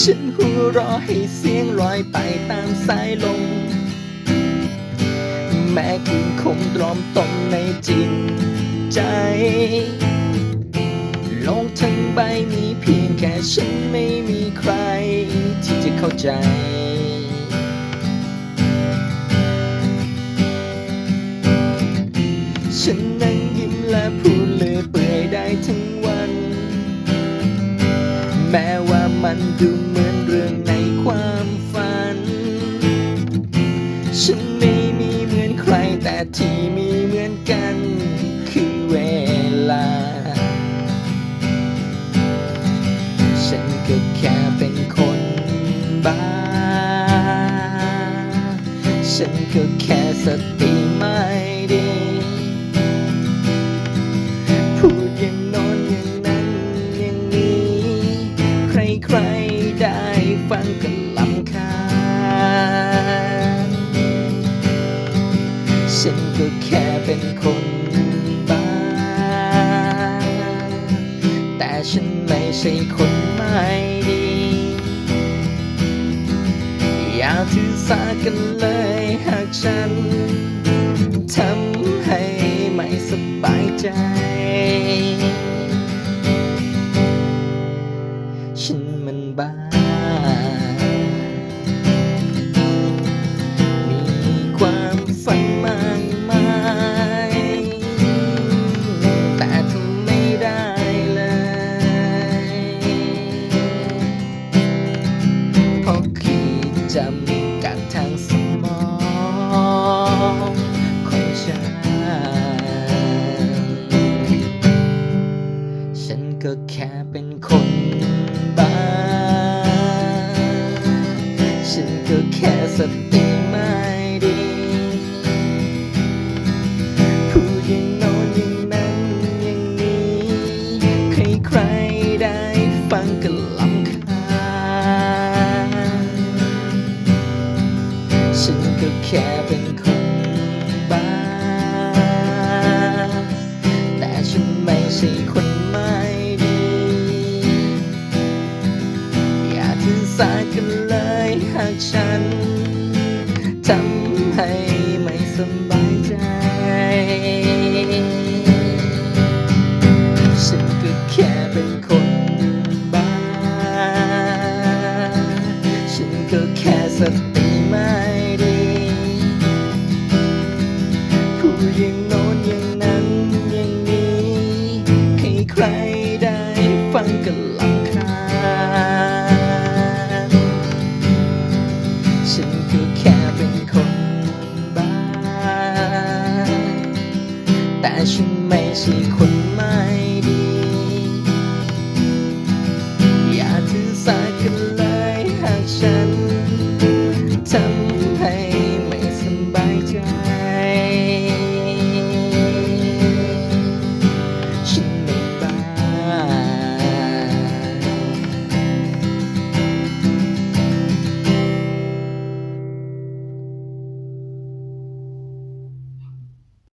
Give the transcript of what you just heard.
ฉันหัวเรอให้เสียงลอยไปตามสายลม แม้คุณคงตรอมตมในจิตใจ โลกทั้งใบมีเพียงแค่ฉันไม่มีใครที่จะเข้าใจฉันนั่งยิ้มและพูดเลยเปื่อยได้ทั้งวัน แม้ว่า มันดูเหมือนเรื่องในความฝัน ฉันไม่มีเหมือนใครแต่ที่มีเหมือนกัน คือเวลา ฉันก็แค่เป็นคนบ้า ฉันก็แค่สติไม่ดี พูดอย่างนอนอย่างนั้น ฉันก็แค่เป็นคนบ้า แต่ฉันไม่ใช่คนไม่ดี อย่าถือสากันเลยหากฉันทำให้ไม่สบายใจ ฉัน จำกัดทางสมอง แค่เป็นคนบ้า แต่ฉันไม่ใช่คนไม่ดี อย่าถือสากันเลยหากฉันทำ ฟันก็ลำคาญฉันก็แค่เป็นคนบ้าแต่ฉันไม่ใช่คน